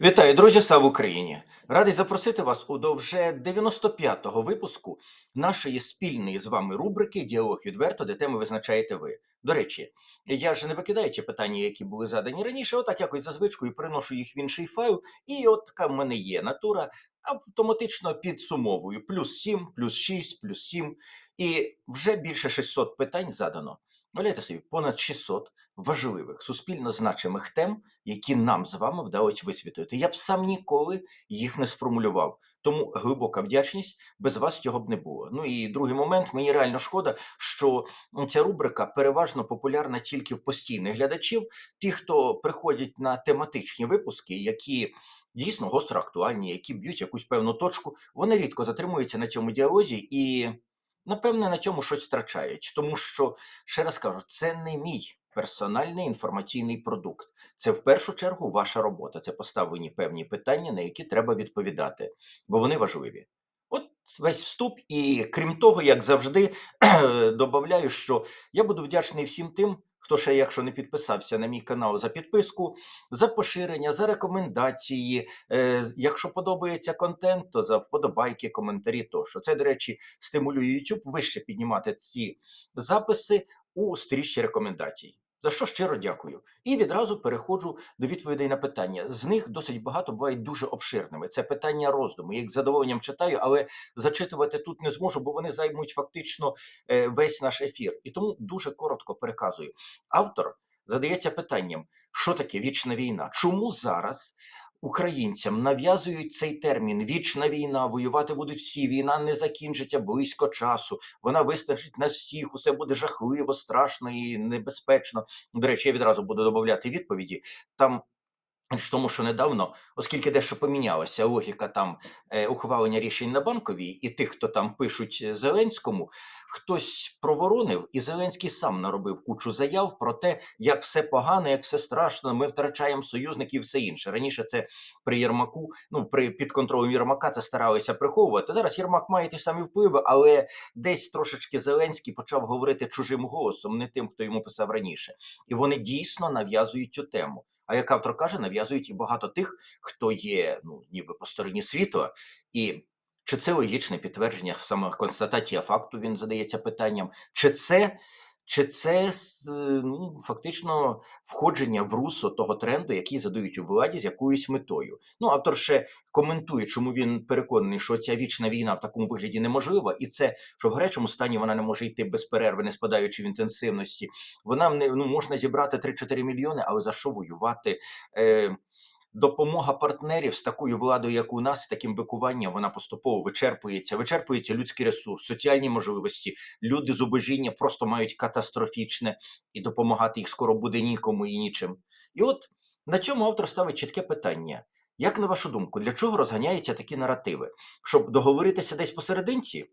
Вітаю, друзі! Слава Україні! Радий запросити вас у до вже 95-го випуску нашої спільної з вами рубрики Діалог відверто, де теми визначаєте ви. До речі, я ж не викидаю ті питання, які були задані раніше, отак якось за звичкою приношу їх в інший файл, і от така в мене є натура, автоматично підсумовую плюс 7, плюс 6, плюс 7, і вже більше 600 питань задано. Уявляєте собі, понад 600 важливих, суспільно значимих тем, які нам з вами вдалося висвітлити. Я б сам ніколи їх не сформулював. Тому глибока вдячність, без вас цього б не було. Ну і другий момент, мені реально шкода, що ця рубрика переважно популярна тільки в постійних глядачів, ті, хто приходять на тематичні випуски, які дійсно гостро актуальні, які б'ють якусь певну точку, вони рідко затримуються на цьому діалозі і, напевне, на цьому щось втрачають. Тому що, ще раз кажу, це не мій персональний інформаційний продукт. Це в першу чергу ваша робота. Це поставлені певні питання, на які треба відповідати, бо вони важливі. От весь вступ, і крім того, як завжди, додаю, що я буду вдячний всім тим, хто ще, якщо не підписався на мій канал за підписку, за поширення, за рекомендації. Е, якщо подобається контент, то за вподобайки, коментарі тощо. Це, до речі, стимулює YouTube вище піднімати ці записи у стрічці рекомендацій. За що щиро дякую. І відразу переходжу до відповідей на питання. З них досить багато бувають дуже обширними. Це питання роздуму. Я їх задоволенням читаю, але зачитувати тут не зможу, бо вони займуть фактично е, весь наш ефір. І тому дуже коротко переказую. Автор задається питанням, що таке вічна війна? Чому зараз українцям нав'язують цей термін вічна війна, воювати будуть всі, війна не закінчиться близько часу, вона вистачить на всіх, усе буде жахливо, страшно і небезпечно. До речі, я відразу буду додати відповіді. Там в тому, що недавно, оскільки дещо помінялася логіка там е, ухвалення рішень на банковій, і тих, хто там пишуть Зеленському, хтось проворонив, і Зеленський сам наробив кучу заяв про те, як все погано, як все страшно, ми втрачаємо союзників і все інше. Раніше це при Єрмаку, ну при під контролем Єрмака це старалися приховувати. Зараз Єрмак має ті самі впливи, але десь трошечки Зеленський почав говорити чужим голосом, не тим, хто йому писав раніше, і вони дійсно нав'язують цю тему. А як автор каже, нав'язують і багато тих, хто є ну ніби по стороні світу, і чи це логічне підтвердження саме констатація факту? Він задається питанням, чи це чи це ну, фактично входження в русло того тренду, який задають у владі з якоюсь метою? Ну, автор ще коментує, чому він переконаний, що ця вічна війна в такому вигляді неможлива, і це що в гарячому стані вона не може йти без перерви, не спадаючи в інтенсивності. Вона не ну, можна зібрати 3-4 мільйони, але за що воювати? Е, допомога партнерів з такою владою, як у нас, з таким бикуванням, вона поступово вичерпується. Вичерпується людський ресурс, соціальні можливості. Люди зубожіння просто мають катастрофічне і допомагати їх скоро буде нікому і нічим. І от на цьому автор ставить чітке питання. Як на вашу думку, для чого розганяються такі наративи? Щоб договоритися десь посерединці?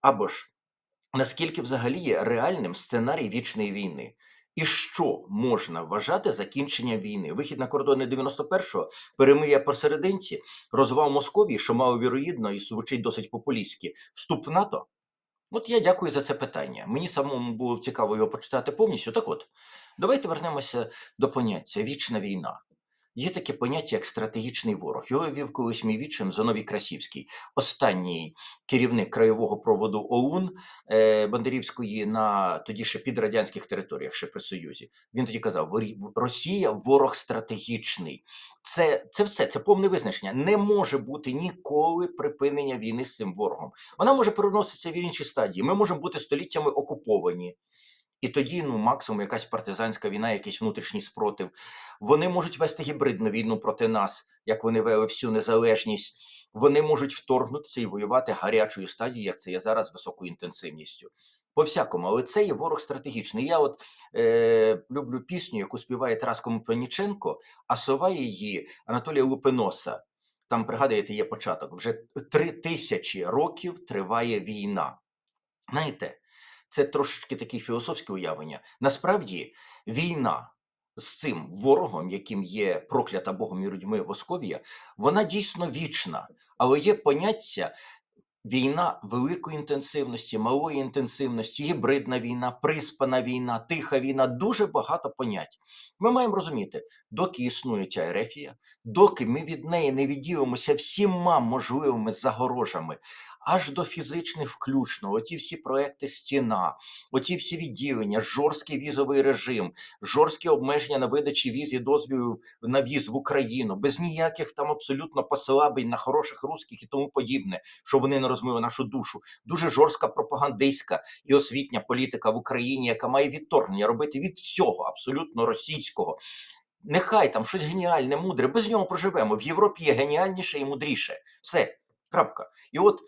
Або ж наскільки взагалі є реальним сценарій вічної війни? І що можна вважати закінченням війни? Вихід на кордони 91-го, перемир'я посерединці, розвал Московії, що мало віроїдно і звучить досить популістськи, вступ в НАТО? От я дякую за це питання. Мені самому було цікаво його почитати повністю. Так от, давайте вернемося до поняття вічна війна. Є таке поняття, як стратегічний ворог. Його вів колись мій вічим Зоновій Красівський, останній керівник краєвого проводу ОУН е, Бандерівської на тоді ще підрадянських територіях, ще при Союзі. Він тоді казав: Росія ворог стратегічний. Це це все, це повне визначення. Не може бути ніколи припинення війни з цим ворогом. Вона може переноситися в інші стадії. Ми можемо бути століттями окуповані. І тоді, ну, максимум, якась партизанська війна, якийсь внутрішній спротив. Вони можуть вести гібридну війну проти нас, як вони вели всю незалежність. Вони можуть вторгнутися і воювати гарячою стадією, як це є зараз високою інтенсивністю. По всякому, але це є ворог стратегічний. Я от е, люблю пісню, яку співає Тарас Компаніченко, а сова її Анатолія Лупиноса. Там, пригадуєте, є початок. Вже три тисячі років триває війна. Знаєте, це трошечки таке філософське уявлення. Насправді, війна з цим ворогом, яким є проклята Богом і людьми Восковія, вона дійсно вічна, але є поняття Війна великої інтенсивності, малої інтенсивності, гібридна війна, приспана війна, тиха війна дуже багато понять. Ми маємо розуміти, доки існує ця ерефія, доки ми від неї не відділимося всіма можливими загорожами, аж до фізичних включно, оті всі проекти стіна, оті всі відділення, жорсткий візовий режим, жорсткі обмеження на видачі віз і дозвілів на в'їзд в Україну, без ніяких там абсолютно послаблень на хороших русських і тому подібне, що вони не розмили нашу душу. Дуже жорстка пропагандистська і освітня політика в Україні, яка має відторгнення робити від всього абсолютно російського. Нехай там щось геніальне, мудре, без нього проживемо. В Європі є геніальніше і мудріше. Все, крапка. І от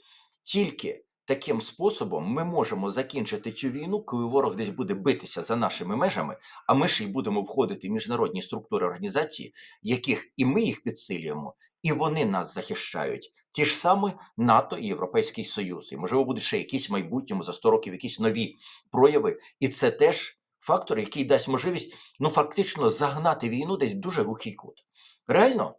тільки таким способом ми можемо закінчити цю війну, коли ворог десь буде битися за нашими межами, а ми ж і будемо входити в міжнародні структури організації, яких і ми їх підсилюємо, і вони нас захищають. Ті ж саме НАТО і Європейський Союз. І можливо буде ще якісь майбутньому за 100 років якісь нові прояви. І це теж фактор, який дасть можливість ну фактично загнати війну десь дуже глухий кут. Реально,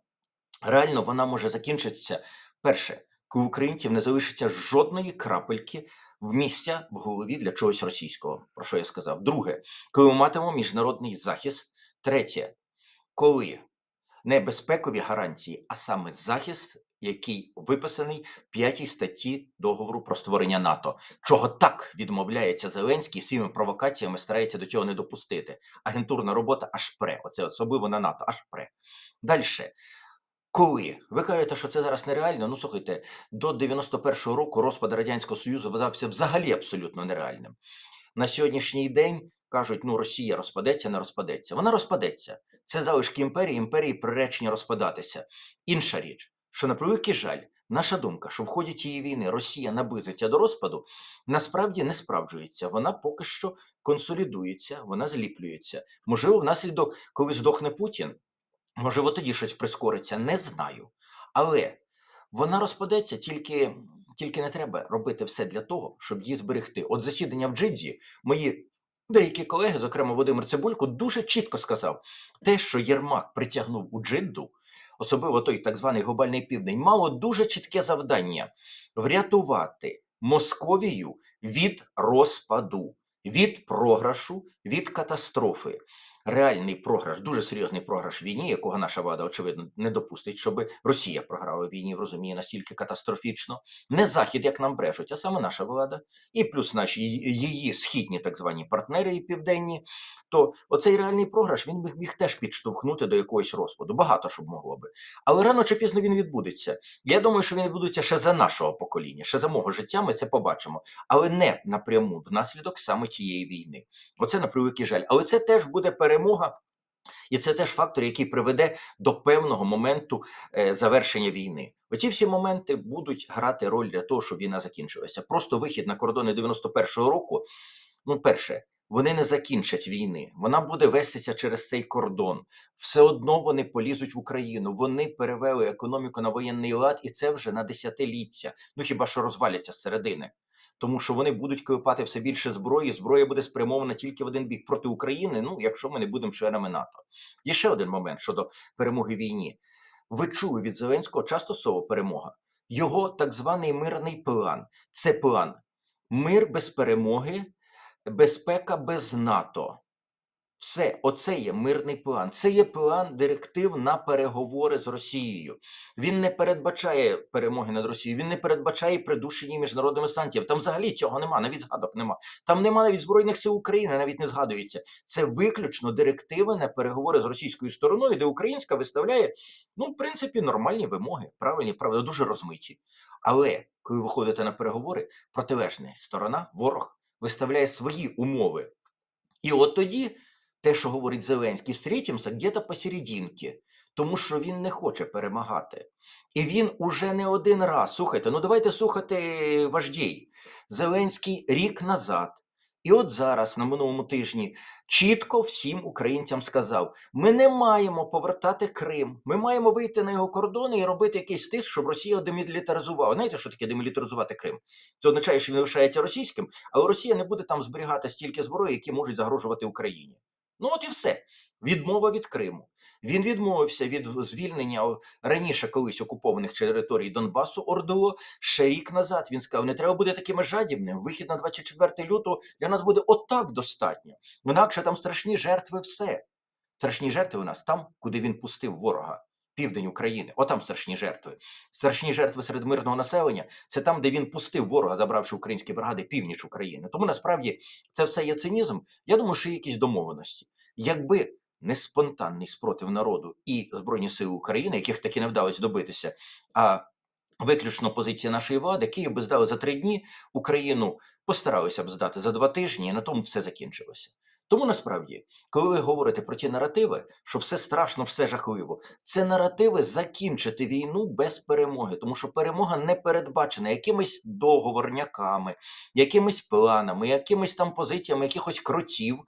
реально вона може закінчитися перше, у українців не залишиться жодної крапельки в місця в голові для чогось російського, про що я сказав. Друге, коли ми матимемо міжнародний захист. Третє, коли не безпекові гарантії, а саме захист, який виписаний в п'ятій статті договору про створення НАТО, чого так відмовляється Зеленський своїми провокаціями старається до цього не допустити. Агентурна робота аж пре, оце особливо на НАТО, аж пре. Далі. Коли ви кажете, що це зараз нереально, ну слухайте, до 91-го року розпад Радянського Союзу вважався взагалі абсолютно нереальним. На сьогоднішній день кажуть, ну Росія розпадеться, не розпадеться. Вона розпадеться. Це залишки імперії, імперії приречені розпадатися. Інша річ, що на превеликий жаль, наша думка, що в ході цієї війни Росія наблизиться до розпаду, насправді не справджується. Вона поки що консолідується, вона зліплюється. Можливо, внаслідок, коли здохне Путін, можливо, тоді щось прискориться, не знаю. Але вона розпадеться тільки. Тільки не треба робити все для того, щоб її зберегти. От засідання в Джиджі мої деякі колеги, зокрема Володимир Цибулько, дуже чітко сказав: те, що Єрмак притягнув у Джидду, особливо той так званий глобальний південь, мало дуже чітке завдання врятувати Московію від розпаду, від програшу, від катастрофи. Реальний програш, дуже серйозний програш війні, якого наша влада, очевидно, не допустить, щоб Росія програла війні в розумінні настільки катастрофічно. Не Захід, як нам брешуть, а саме наша влада, і плюс наші її східні так звані партнери і південні. То оцей реальний програш він міг, міг теж підштовхнути до якогось розпаду. Багато що могло би. Але рано чи пізно він відбудеться. Я думаю, що він відбудеться ще за нашого покоління, ще за мого життя. Ми це побачимо, але не напряму внаслідок саме цієї війни. Оце на превеликий жаль. Але це теж буде перемога. І це теж фактор, який приведе до певного моменту е, завершення війни. Оці всі моменти будуть грати роль для того, щоб війна закінчилася. Просто вихід на кордони 91-го року. Ну, перше, вони не закінчать війни. Вона буде вестися через цей кордон. Все одно вони полізуть в Україну. Вони перевели економіку на воєнний лад, і це вже на десятиліття. Ну хіба що розваляться зсередини. Тому що вони будуть клепати все більше зброї. Зброя буде спрямована тільки в один бік проти України. Ну, якщо ми не будемо членами НАТО. Є ще один момент щодо перемоги в війні. Ви чули від Зеленського часто слово перемога. Його так званий мирний план. Це план мир без перемоги, безпека без НАТО. Все, оце є мирний план. Це є план директив на переговори з Росією. Він не передбачає перемоги над Росією, він не передбачає придушення міжнародними санкціями. Там взагалі цього нема, навіть згадок нема. Там нема навіть Збройних сил України, навіть не згадується. Це виключно директиви на переговори з російською стороною, де українська виставляє, ну, в принципі, нормальні вимоги, правильні, правда, дуже розмиті. Але коли ви ходите на переговори, протилежна сторона, ворог, виставляє свої умови. І от тоді те, що говорить Зеленський, встретимося где-то посерединки, тому що він не хоче перемагати. І він уже не один раз, слухайте, ну давайте слухати вождій. Зеленський рік назад. І от зараз, на минулому тижні, чітко всім українцям сказав: ми не маємо повертати Крим, ми маємо вийти на його кордони і робити якийсь тиск, щоб Росія демілітаризувала. Знаєте, що таке демілітаризувати Крим? Це означає, що він лишається російським, але Росія не буде там зберігати стільки зброї, які можуть загрожувати Україні. Ну от і все. Відмова від Криму. Він відмовився від звільнення раніше колись окупованих територій Донбасу ОРДО ще рік назад. Він сказав, не треба бути такими жадібними. Вихід на 24 лютого для нас буде отак достатньо. Інакше там страшні жертви все. Страшні жертви у нас там, куди він пустив ворога. Південь України, отам страшні жертви. Страшні жертви серед мирного населення це там, де він пустив ворога, забравши українські бригади північ України. Тому насправді це все є цинізм. Я думаю, що є якісь домовленості. Якби не спонтанний спротив народу і Збройні Сили України, яких таки не вдалося добитися, а виключно позиція нашої влади, Київ би здали за три дні, Україну постаралися б здати за два тижні, і на тому все закінчилося. Тому насправді, коли ви говорите про ті наративи, що все страшно, все жахливо, це наративи закінчити війну без перемоги, тому що перемога не передбачена якимись договорняками, якимись планами, якимись там позиціями якихось кротів,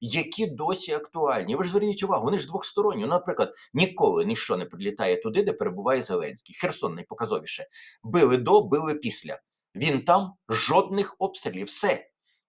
які досі актуальні. Ви ж зверніть увагу, вони ж двосторонні. Ну, наприклад, ніколи ніщо не прилітає туди, де перебуває Зеленський. Херсон найпоказовіше. Били до, били після. Він там жодних обстрілів. Все.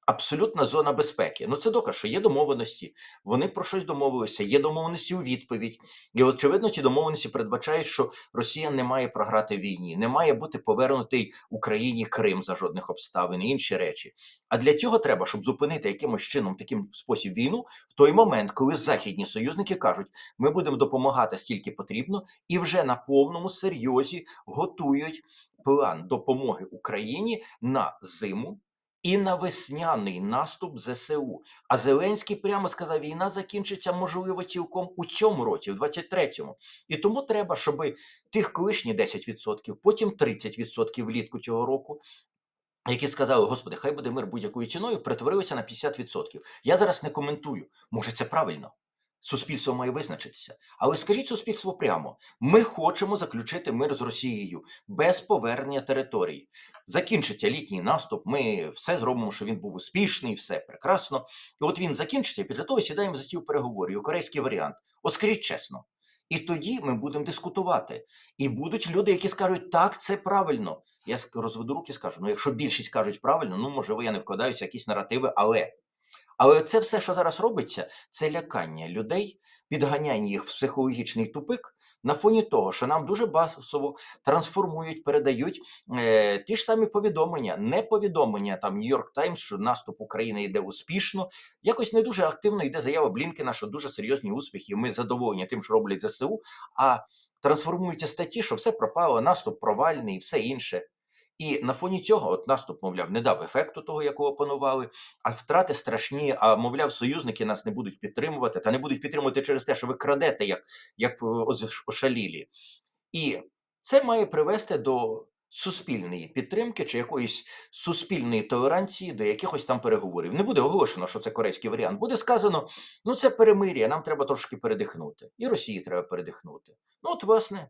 Абсолютна зона безпеки. Ну це доказ, що є домовленості. Вони про щось домовилися, є домовленості у відповідь. І очевидно, ці домовленості передбачають, що Росія не має програти війні, не має бути повернутий Україні Крим за жодних обставин і інші речі. А для цього треба, щоб зупинити якимось чином таким спосіб війну в той момент, коли західні союзники кажуть, ми будемо допомагати стільки потрібно, і вже на повному серйозі готують план допомоги Україні на зиму і на весняний наступ ЗСУ. А Зеленський прямо сказав, війна закінчиться, можливо, цілком у цьому році, в 23-му. І тому треба, щоб тих колишні 10%, потім 30% влітку цього року. Які сказали, господи, хай буде мир будь-якою ціною, перетворилися на 50%. Я зараз не коментую. Може, це правильно. Суспільство має визначитися. Але скажіть суспільству прямо: ми хочемо заключити мир з Росією без повернення територій. Закінчиться літній наступ. Ми все зробимо, щоб він був успішний, все прекрасно. І от він закінчиться, і після того сідаємо за стіл переговорів. Корейський варіант. От скажіть чесно. І тоді ми будемо дискутувати. І будуть люди, які скажуть, так, це правильно. Я розведу руки скажу: ну, якщо більшість кажуть правильно, ну можливо, я не вкладаюся в якісь наративи, але. Але це все, що зараз робиться, це лякання людей, підганяння їх в психологічний тупик на фоні того, що нам дуже басово трансформують, передають е, ті ж самі повідомлення, не повідомлення там Нью-Йорк Таймс, що наступ України йде успішно. Якось не дуже активно йде заява Блінкена, що дуже серйозні успіхи. Ми задоволені тим, що роблять ЗСУ. А трансформуються статті, що все пропало, наступ провальний і все інше. І на фоні цього, от наступ, мовляв, не дав ефекту того, якого панували, а втрати страшні. А мовляв, союзники нас не будуть підтримувати, та не будуть підтримувати через те, що ви крадете, як, як е, ошалілі. І це має привести до суспільної підтримки чи якоїсь суспільної толеранції до якихось там переговорів. Не буде оголошено, що це корейський варіант. Буде сказано: ну це перемир'я, нам треба трошки передихнути. І Росії треба передихнути. Ну, от, власне,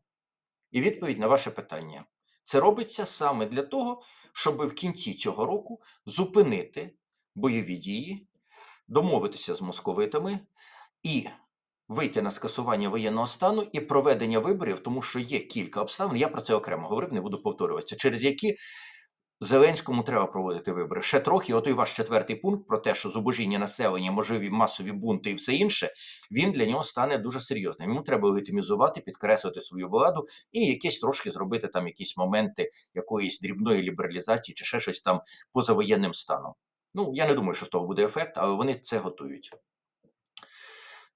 і відповідь на ваше питання. Це робиться саме для того, щоб в кінці цього року зупинити бойові дії, домовитися з московитами і вийти на скасування воєнного стану і проведення виборів, тому що є кілька обставин. Я про це окремо говорив, не буду повторюватися, через які Зеленському треба проводити вибори. Ще трохи, отой ваш четвертий пункт про те, що зубожіння населення, можливі масові бунти і все інше, він для нього стане дуже серйозним. Йому треба легітимізувати, підкреслити свою владу і якісь трошки зробити там якісь моменти якоїсь дрібної лібералізації чи ще щось там поза воєнним станом. Ну, я не думаю, що з того буде ефект, але вони це готують.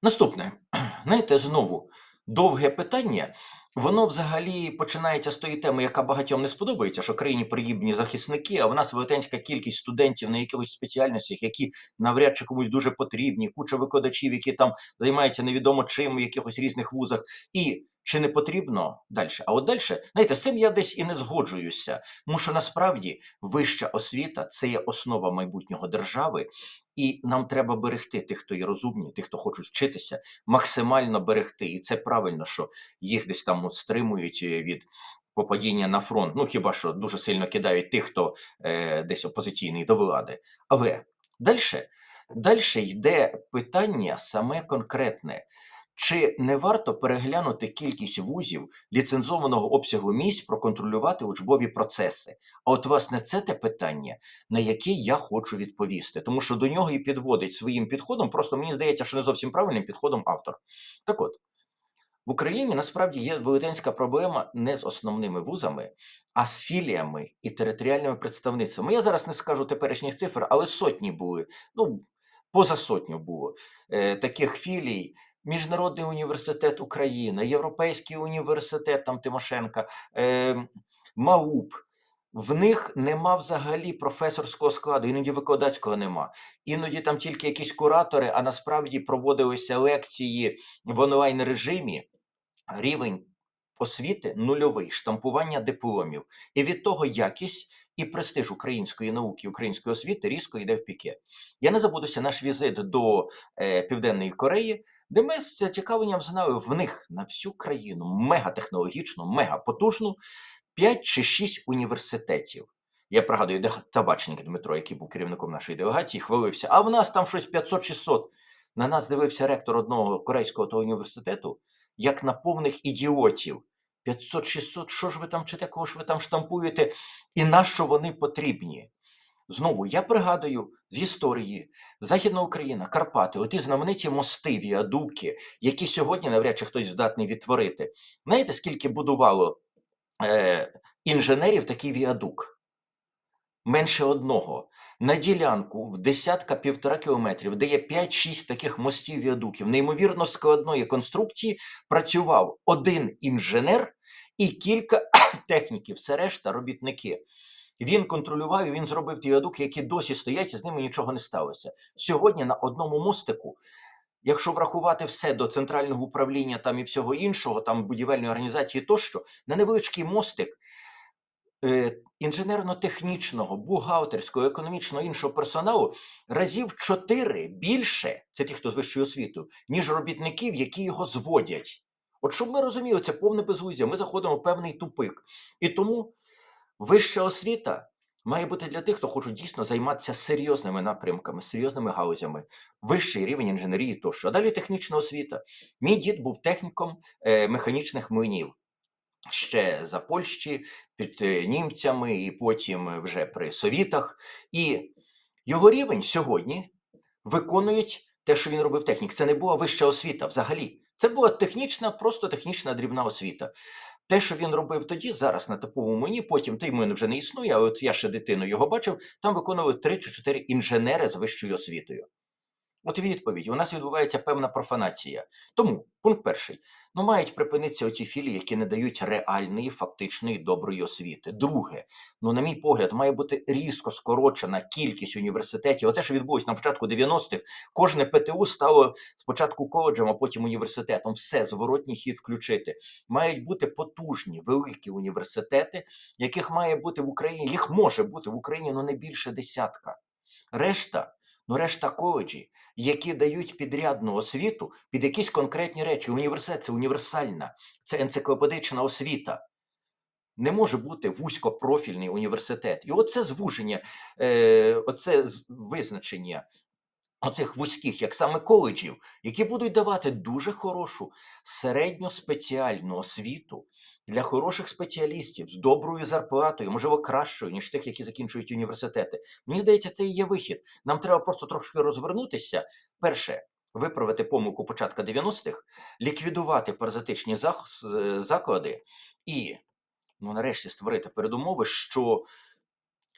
Наступне, знаєте, знову довге питання. Воно взагалі починається з тої теми, яка багатьом не сподобається, що країні приїбні захисники, а в нас велетенська кількість студентів на якихось спеціальностях, які навряд чи комусь дуже потрібні, куча викладачів, які там займаються невідомо чим в якихось різних вузах. І чи не потрібно далі? А от далі, знаєте, з цим я десь і не згоджуюся, тому що насправді вища освіта це є основа майбутнього держави, і нам треба берегти тих, хто є розумні, тих, хто хочуть вчитися, максимально берегти. І це правильно, що їх десь там стримують е, від попадіння на фронт. Ну хіба що дуже сильно кидають тих, хто е, десь опозиційний до влади. Але далі, далі йде питання саме конкретне. Чи не варто переглянути кількість вузів ліцензованого обсягу місць проконтролювати учбові процеси? А от власне це те питання, на яке я хочу відповісти, тому що до нього і підводить своїм підходом. Просто мені здається, що не зовсім правильним підходом автор. Так от, В Україні насправді є велетенська проблема не з основними вузами, а з філіями і територіальними представництвами. Я зараз не скажу теперішніх цифр, але сотні були. Ну, поза сотню було е, таких філій. Міжнародний університет України, Європейський університет там Тимошенка, е, МАУП. В них нема взагалі професорського складу, іноді викладацького нема. Іноді там тільки якісь куратори, а насправді проводилися лекції в онлайн режимі. Рівень освіти нульовий, штампування дипломів. І від того якість і престиж української науки, української освіти різко йде в піке. Я не забудуся наш візит до е, Південної Кореї, де ми з зацікавленням знали в них на всю країну мегатехнологічну, мегапотужну 5 чи 6 університетів. Я пригадую, табачник Дмитро, який був керівником нашої делегації, хвалився. А в нас там щось 500-600. На нас дивився ректор одного корейського того університету, як на повних ідіотів. 500-600, що ж ви там чите, кого ж ви там штампуєте, і на що вони потрібні? Знову я пригадую з історії Західна Україна, Карпати, оті знамениті мости, віадуки, які сьогодні навряд чи хтось здатний відтворити. Знаєте, скільки будувало е, інженерів такий віадук? Менше одного. На ділянку в десятка півтора кілометрів, де є 5-6 таких мостів віадуків, неймовірно складної конструкції, працював один інженер і кілька техніків, все решта робітники. Він контролював і він зробив ті віадуки, які досі стоять, і з ними нічого не сталося. Сьогодні на одному мостику, якщо врахувати все до центрального управління там і всього іншого, там будівельної організації тощо, на невеличкий мостик інженерно-технічного, бухгалтерського, економічного іншого персоналу разів чотири більше, це ті, хто з вищою освітою, ніж робітників, які його зводять. От щоб ми розуміли, це повне безглуздя, ми заходимо в певний тупик. І тому вища освіта має бути для тих, хто хоче дійсно займатися серйозними напрямками, серйозними гаузями, вищий рівень інженерії тощо. А далі технічна освіта. Мій дід був техніком е, механічних млинів ще за Польщі під е, німцями, і потім вже при совітах. І його рівень сьогодні виконують те, що він робив технік. Це не була вища освіта взагалі. Це була технічна, просто технічна дрібна освіта. Те, що він робив тоді, зараз на типовому мені, потім той мене вже не існує, а от я ще дитину його бачив, там виконували три чи чотири інженери з вищою освітою. От відповідь: у нас відбувається певна профанація. Тому пункт перший: ну мають припинитися оці філії, які не дають реальної, фактичної доброї освіти. Друге, ну, на мій погляд, має бути різко скорочена кількість університетів. Оце що відбулось на початку 90-х, кожне ПТУ стало спочатку коледжем, а потім університетом. Все, зворотній хід включити. Мають бути потужні, великі університети, яких має бути в Україні, їх може бути в Україні ну не більше десятка. Решта. Ну, решта коледжі, які дають підрядну освіту під якісь конкретні речі. Університет це універсальна, це енциклопедична освіта. Не може бути вузькопрофільний університет. І оце звуження, е, оце визначення оцих вузьких, як саме коледжів, які будуть давати дуже хорошу середньоспеціальну освіту для хороших спеціалістів з доброю зарплатою, можливо, кращою, ніж тих, які закінчують університети. Мені здається, це і є вихід. Нам треба просто трошки розвернутися. Перше, виправити помилку початка 90-х, ліквідувати паразитичні заклади і, ну, нарешті, створити передумови, що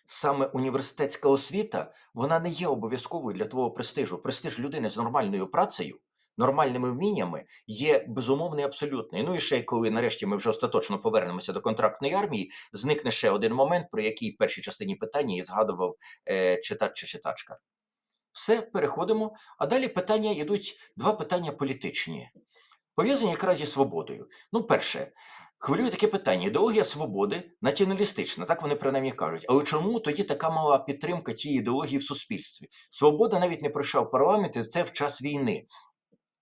саме університетська освіта вона не є обов'язковою для твого престижу. Престиж людини з нормальною працею, нормальними вміннями є безумовний абсолютний. Ну і ще коли нарешті ми вже остаточно повернемося до контрактної армії, зникне ще один момент, про який в першій частині питання і згадував е, читач чи читачка. Все, переходимо. А далі питання йдуть два питання політичні, пов'язані якраз зі свободою. Ну, перше, хвилює таке питання: ідеологія свободи націоналістична, так вони принаймні кажуть. Але чому тоді така мала підтримка цієї ідеології в суспільстві? Свобода навіть не пройшла в і це в час війни.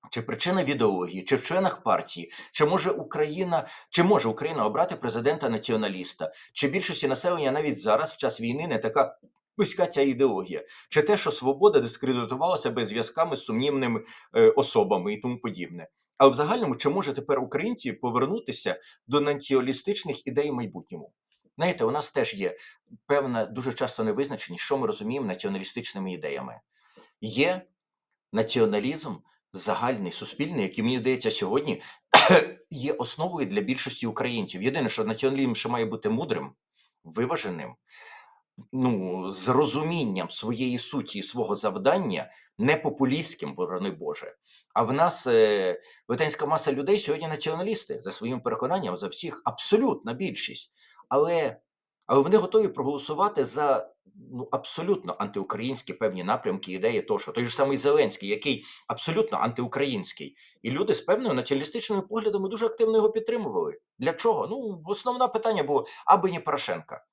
Чи причина в ідеології, чи в членах партії, чи може Україна, чи може Україна обрати президента націоналіста, чи більшості населення навіть зараз, в час війни, не така вузька ця ідеологія, чи те, що свобода дискредитувала себе зв'язками з сумнівними е, особами і тому подібне. Але в загальному, чи може тепер українці повернутися до націоналістичних ідей майбутньому? Знаєте, у нас теж є певна дуже часто невизначеність, що ми розуміємо націоналістичними ідеями. Є націоналізм загальний, суспільний, який, мені здається, сьогодні є основою для більшості українців. Єдине, що націоналізм ще має бути мудрим, виваженим, ну, з розумінням своєї суті і свого завдання, не популістським, борони Боже. А в нас е, велетенська маса людей сьогодні націоналісти за своїм переконанням, за всіх абсолютна більшість. Але, але вони готові проголосувати за ну, абсолютно антиукраїнські певні напрямки, ідеї тощо. Той же самий Зеленський, який абсолютно антиукраїнський. І люди з певними націоналістичними поглядами дуже активно його підтримували. Для чого? Ну, основне питання було аби не Порошенка.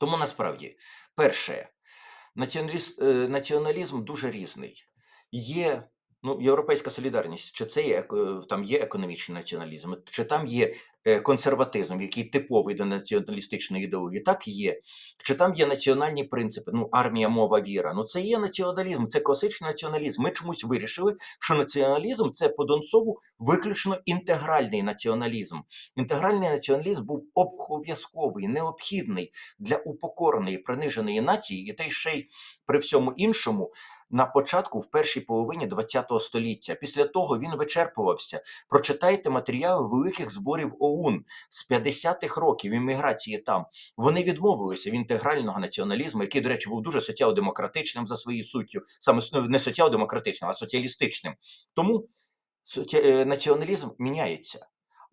Тому насправді, перше, е, націоналізм дуже різний. Є ну, європейська солідарність, чи це є, там є економічний націоналізм, чи там є е, консерватизм, який типовий до націоналістичної ідеології, так є. Чи там є національні принципи, ну, армія, мова, віра. Ну, це є націоналізм, це класичний націоналізм. Ми чомусь вирішили, що націоналізм це по Донцову виключно інтегральний націоналізм. Інтегральний націоналізм був обов'язковий, необхідний для упокореної, приниженої нації, і те ще й при всьому іншому. На початку, в першій половині ХХ століття, після того він вичерпувався. Прочитайте матеріали великих зборів ОУН з 50-х років імміграції там. Вони відмовилися від інтегрального націоналізму, який, до речі, був дуже соціал-демократичним за своєю суттю, саме ну, не соціал-демократичним, а соціалістичним. Тому е, націоналізм міняється.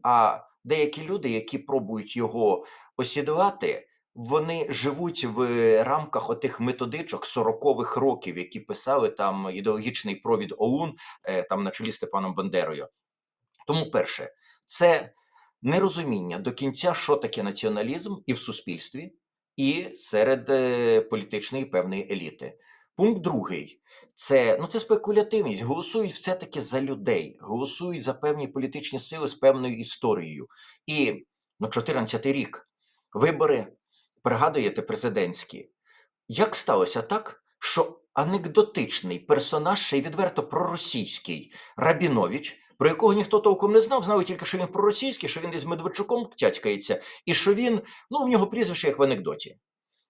А деякі люди, які пробують його осідлати, вони живуть в рамках отих методичок 40-х років, які писали там ідеологічний провід ОУН, е, там на чолі Степаном Бандерою. Тому, перше, це нерозуміння до кінця, що таке націоналізм і в суспільстві, і серед е, політичної певної еліти. Пункт другий це, ну, це спекулятивність. Голосують все-таки за людей, голосують за певні політичні сили з певною історією. І ну, 14 рік вибори, пригадуєте, президентські. Як сталося так, що анекдотичний персонаж, ще й відверто проросійський Рабінович, про якого ніхто толком не знав, знали тільки, що він проросійський, що він десь з Медведчуком тятькається, і що він, ну, в нього прізвище як в анекдоті.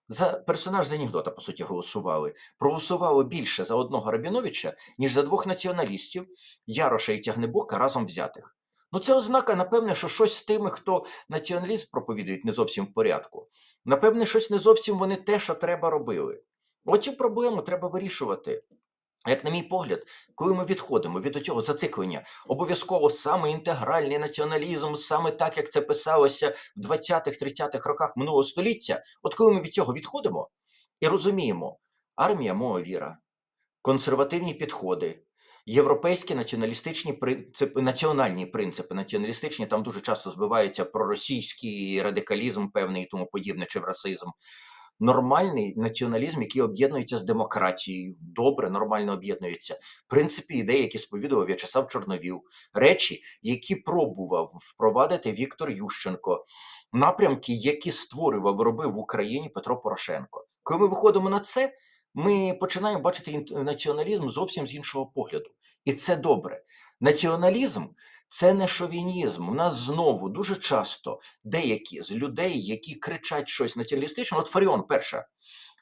За персонаж з анекдота, по суті, голосували. Проголосувало більше за одного Рабіновича, ніж за двох націоналістів Яроша і Тягнебока разом взятих. Ну, це ознака, напевне, що щось з тими, хто націоналізм проповідують, не зовсім в порядку. Напевне, щось не зовсім вони те, що треба робили. Оцю проблему треба вирішувати. Як на мій погляд, коли ми відходимо від цього зациклення, обов'язково саме інтегральний націоналізм, саме так, як це писалося в 20-30-х роках минулого століття, от коли ми від цього відходимо і розуміємо, армія мова віра, консервативні підходи, європейські націоналістичні принципи, національні принципи, націоналістичні там дуже часто збиваються про російський радикалізм певний і тому подібне, чи в расизм. Нормальний націоналізм, який об'єднується з демократією, добре, нормально об'єднується. Принципі ідеї, які сповідував В'ячеслав Чорновіл, речі, які пробував впровадити Віктор Ющенко, напрямки, які створював, робив в Україні Петро Порошенко. Коли ми виходимо на це, ми починаємо бачити націоналізм зовсім з іншого погляду. І це добре. Націоналізм це не шовінізм. У нас знову дуже часто деякі з людей, які кричать щось націоналістичне, от Фаріон перша,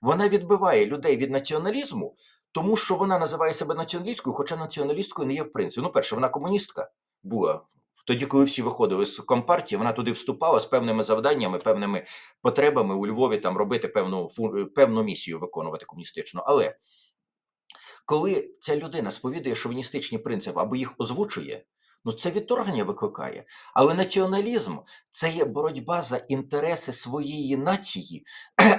вона відбиває людей від націоналізму, тому що вона називає себе націоналісткою, хоча націоналісткою не є в принципі. Ну, перше, вона комуністка була. Тоді, коли всі виходили з компартії, вона туди вступала з певними завданнями, певними потребами у Львові там робити певну певну місію виконувати комуністичну. Але коли ця людина сповідує шовіністичні принципи або їх озвучує, ну це відторгнення викликає. Але націоналізм це є боротьба за інтереси своєї нації,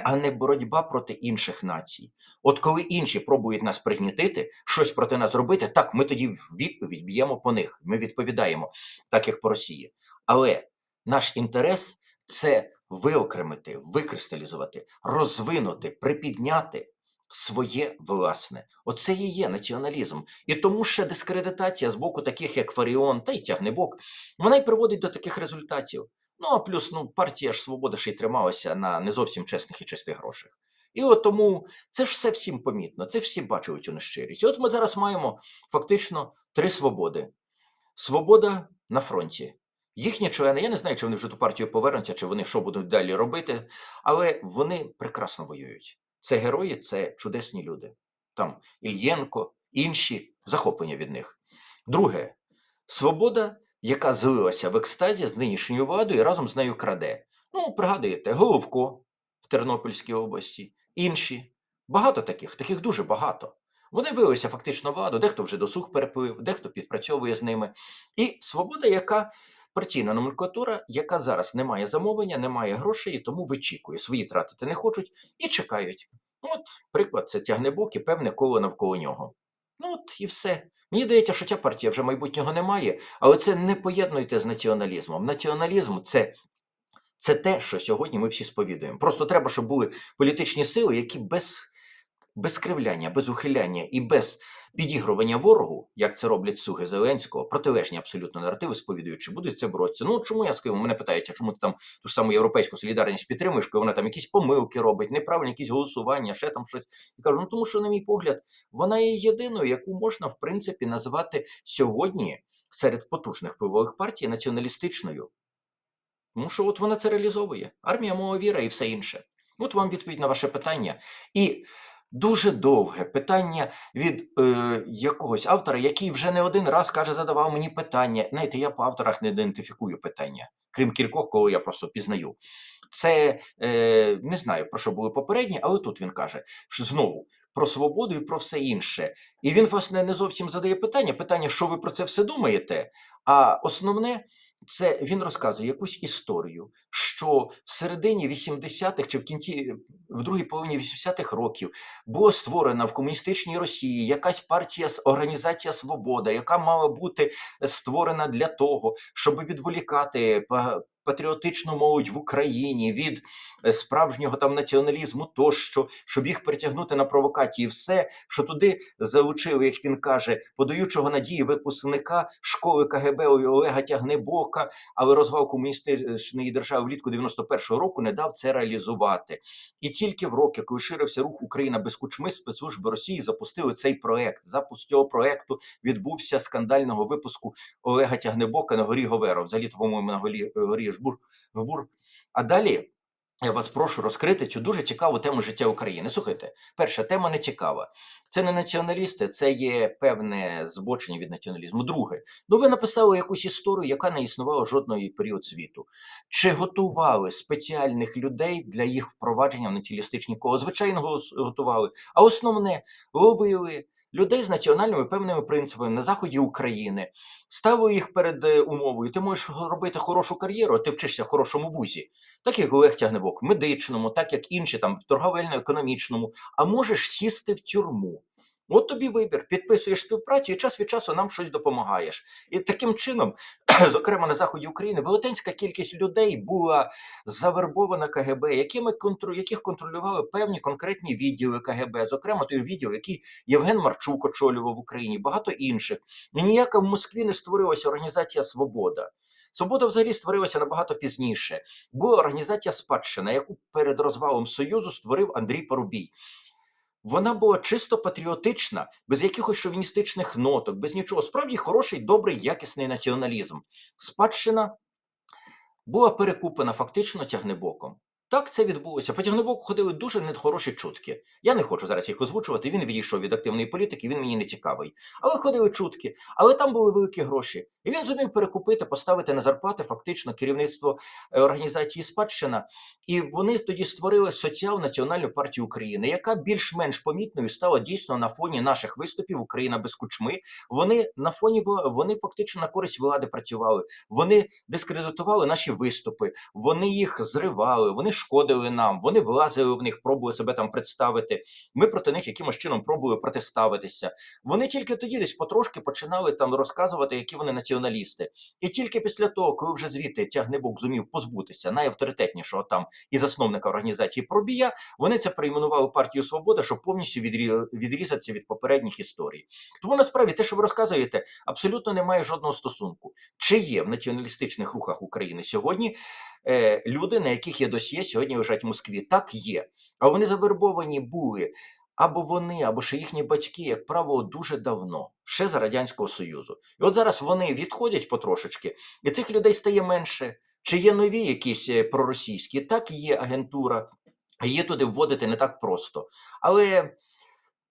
а не боротьба проти інших націй. От коли інші пробують нас пригнітити, щось проти нас робити, так ми тоді в відповідь б'ємо по них. Ми відповідаємо, так як по Росії. Але наш інтерес це виокремити, викристалізувати, розвинути, припідняти своє власне. Оце і є націоналізм. І тому ще дискредитація з боку таких, як Фаріон та й Тягнебок, вона й приводить до таких результатів. Ну а плюс ну, партія ж свобода ще й трималася на не зовсім чесних і чистих грошах. І от тому це ж все всім помітно, це всі бачать цю нещирість. І от ми зараз маємо фактично три свободи: свобода на фронті. Їхні члени, я не знаю, чи вони вже ту партію повернуться, чи вони що будуть далі робити, але вони прекрасно воюють. Це герої, це чудесні люди. Там Ільєнко, інші захоплення від них. Друге, свобода, яка злилася в екстазі з нинішньою владою і разом з нею краде. Ну, пригадуєте, Головко в Тернопільській області, інші. Багато таких, таких дуже багато. Вони вилися фактично владу, дехто вже досуг переплив, дехто підпрацьовує з ними. І свобода, яка партійна номенклатура, яка зараз не має замовлення, не має грошей, тому вичікує. Свої тратити не хочуть і чекають. От, приклад, це тягнебок і певне коло навколо нього. Ну от і все. Мені здається, що ця партія вже майбутнього немає, але це не поєднуйте з націоналізмом. Націоналізм це, це те, що сьогодні ми всі сповідуємо. Просто треба, щоб були політичні сили, які без, без кривляння, без ухиляння і без підігрування ворогу, як це роблять слуги Зеленського, протилежні абсолютно наративи сповідуючи, будуть це боротися. Ну чому я скажу? Мене питають, а чому ти там ту ж саму європейську солідарність підтримуєш, коли вона там якісь помилки робить, неправильні якісь голосування, ще там щось. І кажу, ну тому що, на мій погляд, вона є єдиною, яку можна в принципі назвати сьогодні серед потужних впливових партій націоналістичною. Тому що от вона це реалізовує. Армія, мова віра і все інше. От вам відповідь на ваше питання. І дуже довге питання від е, якогось автора, який вже не один раз каже, задавав мені питання. Знаєте, я по авторах не ідентифікую питання, крім кількох, кого я просто пізнаю. Це е, не знаю про що були попередні, але тут він каже, що знову про свободу і про все інше. І він, власне, не зовсім задає питання. Питання, що ви про це все думаєте? А основне, це він розказує якусь історію, що в середині 80-х чи в кінці, в другій половині 80-х років була створена в комуністичній Росії якась партія організація Свобода, яка мала бути створена для того, щоб відволікати па- патріотичну молодь в Україні від е, справжнього там націоналізму, тощо, щоб їх притягнути на провокації, все, що туди залучили, як він каже, подаючого надії випускника школи КГБ Олега Тягнебока, але розвал комуністичної держави влітку 91-го року не дав це реалізувати. І тільки в роки, коли ширився рух Україна без кучми, спецслужби Росії запустили цей проект. Запуск цього проекту відбувся скандального випуску Олега Тягнебока на горі Говеро. Взагалі, по-моєму, на горі, горі Жбур, Гбур. А далі я вас прошу розкрити цю дуже цікаву тему життя України. Слухайте, перша тема не цікава. Це не націоналісти, це є певне збочення від націоналізму. Друге, ну ви написали якусь історію, яка не існувала жодної період світу. Чи готували спеціальних людей для їх впровадження в націоналістичні коло? Звичайно, готували. А основне ловили людей з національними певними принципами на заході України, ставили їх перед е, умовою. Ти можеш робити хорошу кар'єру, ти вчишся в хорошому вузі, так як Олег Тягнебок, в медичному, так як інші там в торговельно-економічному, а можеш сісти в тюрму. От тобі вибір, підписуєш співпрацю і час від часу нам щось допомагаєш. І таким чином, зокрема на заході України, велетенська кількість людей була завербована КГБ, якими яких контролювали певні конкретні відділи КГБ, зокрема той відділ, який Євген Марчук очолював в Україні, багато інших. І ніяка в Москві не створилася організація Свобода. Свобода взагалі створилася набагато пізніше. Була організація Спадщина, яку перед розвалом Союзу створив Андрій Парубій. Вона була чисто патріотична, без якихось шовіністичних ноток, без нічого. Справді хороший, добрий, якісний націоналізм. Спадщина була перекупана фактично тягнебоком. Так це відбулося. По тягнебоку ходили дуже нехороші чутки. Я не хочу зараз їх озвучувати. Він відійшов від активної політики, він мені не цікавий. Але ходили чутки, але там були великі гроші. І він зумів перекупити, поставити на зарплати фактично керівництво е, організації спадщина. І вони тоді створили соціал-національну партію України, яка більш-менш помітною стала дійсно на фоні наших виступів Україна без кучми. Вони на фоні вони фактично на користь влади працювали. Вони дискредитували наші виступи, вони їх зривали, вони шкодили нам, вони влазили в них, пробували себе там представити. Ми проти них якимось чином пробували протиставитися. Вони тільки тоді десь потрошки починали там розказувати, які вони націоналісти. І тільки після того, коли вже звідти тягнебок зумів позбутися найавторитетнішого там і засновника організації Пробія, вони це перейменували партію Свобода, щоб повністю відрі- відрізатися від попередніх історій. Тому насправді те, що ви розказуєте, абсолютно не має жодного стосунку. Чи є в націоналістичних рухах України сьогодні е, люди, на яких є досьє, сьогодні лежать в Москві? Так є. А вони завербовані були або вони, або ще їхні батьки, як правило, дуже давно, ще за Радянського Союзу. І от зараз вони відходять потрошечки, і цих людей стає менше. Чи є нові якісь е, проросійські? Так є агентура, її туди вводити не так просто. Але,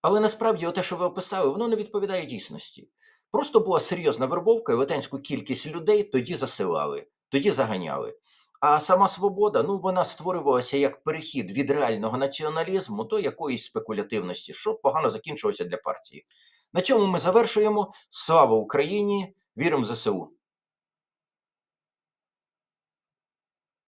але насправді, те, що ви описали, воно не відповідає дійсності. Просто була серйозна вербовка, і велетенську кількість людей тоді засилали, тоді заганяли. А сама свобода, ну вона створювалася як перехід від реального націоналізму до якоїсь спекулятивності, що погано закінчилося для партії. На цьому ми завершуємо. Слава Україні! Віримо в ЗСУ!